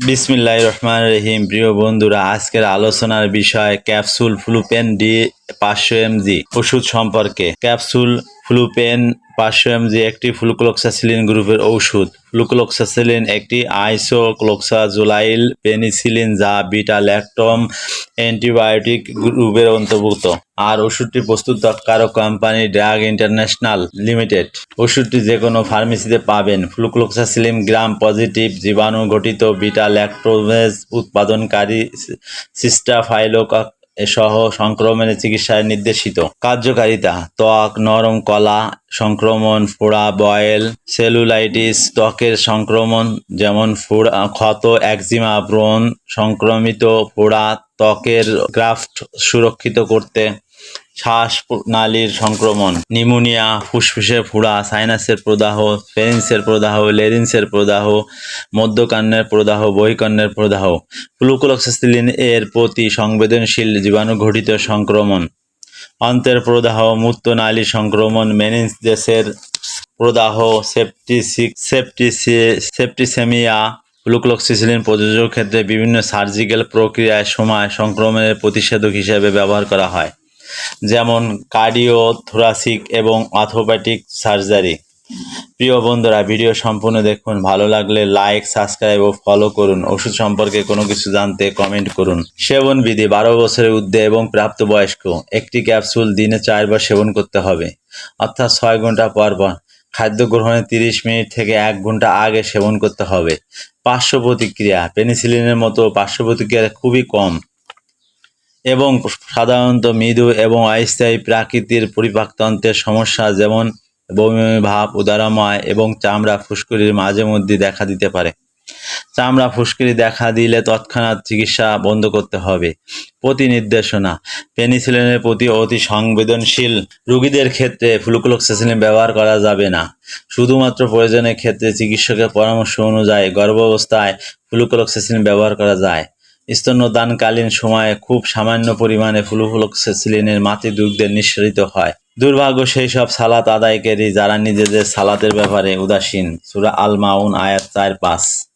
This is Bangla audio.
বিসমিল্লাহ রহমান রহিম। প্রিয় বন্ধুরা আজকের আলোচনার বিষয় ক্যাপসুল ফ্লুপেন ডি পাঁচশো এমজি ওষুধ সম্পর্কে। ক্যাপসুল, ফ্লুপেন, পাঁচশো এমজি একটি ফ্লুক্লোক্সাসিলিন গ্রুপের ঔষধ। ফ্লুক্লোক্সাসিলিন একটি আইসোক্লোক্সাজোলাইল পেনিসিলিন যা বিটা ল্যাকটম অ্যান্টিবায়োটিক গ্রুপের অন্তর্ভুক্ত। আর ওষুধটি প্রস্তুত প্রস্তুতকারক কোম্পানি ড্রাগ ইন্টারন্যাশনাল লিমিটেড। ওষুধটি যে কোনো ফার্মেসিতে পাবেন। ফ্লুক্লোক্সাসিলিন গ্রাম পজিটিভ জীবাণু ঘটিত বিটা ল্যাকটোমেজ উৎপাদনকারী সিস্টাফাইলোকক সহ সংক্রমণের চিকিৎসায় নির্দেশিত। কার্যকারিতা, ত্বক, নরম কলা, সংক্রমণ, ফোড়া, বয়েল, সেলুলাইটিস, ত্বকের সংক্রমণ, যেমন ফোড়া, ক্ষত, একজিমা, ব্রণ, সংক্রমিত ফোড়া, ত্বকের গ্রাফট সুরক্ষিত করতে শ্বাস নালীর সংক্রমণ নিউমোনিয়া ফুসফুসে ফোড়া সাইনাসের প্রদাহ ফেরিন্সের প্রদাহ, লেরিন্সের প্রদাহ, মধ্যকান্নের প্রদাহ, বহিকর্ণের প্রদাহ, গ্লুকোলক্সাসিলিন এর প্রতি সংবেদনশীল জীবাণু ঘটিত সংক্রমণ, অন্তের প্রদাহ মূত্রনালী সংক্রমণ, মেনিনজেসের প্রদাহ, সেপটিসিক সেপটিসি সেপটিসেমিয়া, গ্লুকোলক্সিসিলিন প্রযোজক ক্ষেত্রে বিভিন্ন সার্জিক্যাল প্রক্রিয়ায় সময় সংক্রমণের প্রতিষেধক হিসেবে ব্যবহার করা হয়। যেমন কার্ডিও, থোরাসিক এবং অথোপ্যাটিক সার্জারি। প্রিয় বন্ধুরা, ভিডিও সম্পূর্ণ দেখুন, ভালো লাগলে লাইক, সাবস্ক্রাইব ও ফলো করুন। ওষুধ সম্পর্কে কোনো কিছু জানতে কমেন্ট করুন। সেবন বিধি, বারো বছরের ঊর্ধ্বে এবং প্রাপ্তবয়স্ক। একটি ক্যাপসুল দিনে চারবার সেবন করতে হবে, অর্থাৎ ছয় ঘণ্টা পর পর। খাদ্য গ্রহণের তিরিশ মিনিট থেকে এক ঘণ্টা আগে সেবন করতে হবে। পার্শ্ব প্রতিক্রিয়া, পেনিসিলিনের মতো পার্শ্ব প্রতিক্রিয়া খুবই কম। এবং সাধারণত মৃদু এবং অস্থায়ী প্রাকৃতির পরিপাকতন্ত্রের সমস্যা যেমন বমি ভাব উদারময় এবং চামড়া ফুসকুড়ির মাঝে মধ্যে দেখা দিতে পারে। চামড়া ফুসকুড়ি দেখা দিলে তৎক্ষণাৎ চিকিৎসা বন্ধ করতে হবে। প্রতি নির্দেশনা পেনিসিলিনের প্রতি অতি সংবেদনশীল রোগীদের ক্ষেত্রে ফ্লুক্লোক্সাসিলিন ব্যবহার করা যাবে না। শুধুমাত্র প্রয়োজনের ক্ষেত্রে চিকিৎসকের পরামর্শ অনুযায়ী গর্ভাবস্থায় ফ্লুক্লোক্সাসিলিন ব্যবহার করা যায়। স্তন্যদানকালীন সময়ে খুব সামান্য পরিমাণে ফ্লুফ্লক্সাসিলিনের মাতৃদুগ্ধের নিঃসরিত হয়। দুর্ভাগ্য সেই সব সালাত আদায়কারী যারা নিজেদের সালাতের ব্যাপারে উদাসীন। সুরা আল মাউন আয়াত চার, পাঁচ।